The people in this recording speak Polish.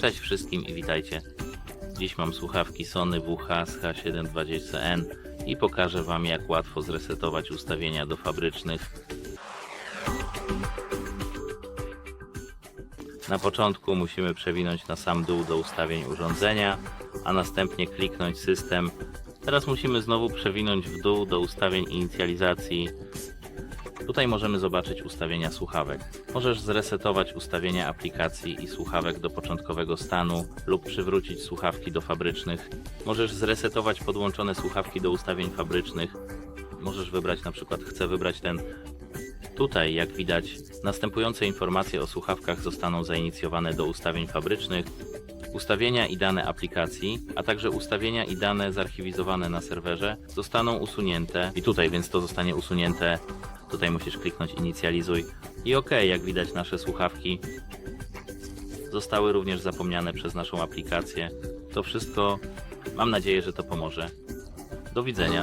Cześć wszystkim i witajcie. Dziś mam słuchawki Sony WH SH720N i pokażę Wam jak łatwo zresetować ustawienia do fabrycznych. Na początku musimy przewinąć na sam dół do ustawień urządzenia, a następnie kliknąć system. Teraz musimy znowu przewinąć w dół do ustawień inicjalizacji Tutaj możemy zobaczyć ustawienia słuchawek. Możesz zresetować ustawienia aplikacji i słuchawek do początkowego stanu lub przywrócić słuchawki do fabrycznych. Możesz zresetować podłączone słuchawki do ustawień fabrycznych. Możesz wybrać na przykład, chcę wybrać ten. Tutaj, jak widać, następujące informacje o słuchawkach zostaną zainicjowane do ustawień fabrycznych, ustawienia i dane aplikacji, a także ustawienia i dane zarchiwizowane na serwerze zostaną usunięte i tutaj więc to zostanie usunięte Tutaj musisz kliknąć inicjalizuj i OK, jak widać nasze słuchawki zostały również zapomniane przez naszą aplikację. To wszystko, mam nadzieję, że to pomoże. Do widzenia.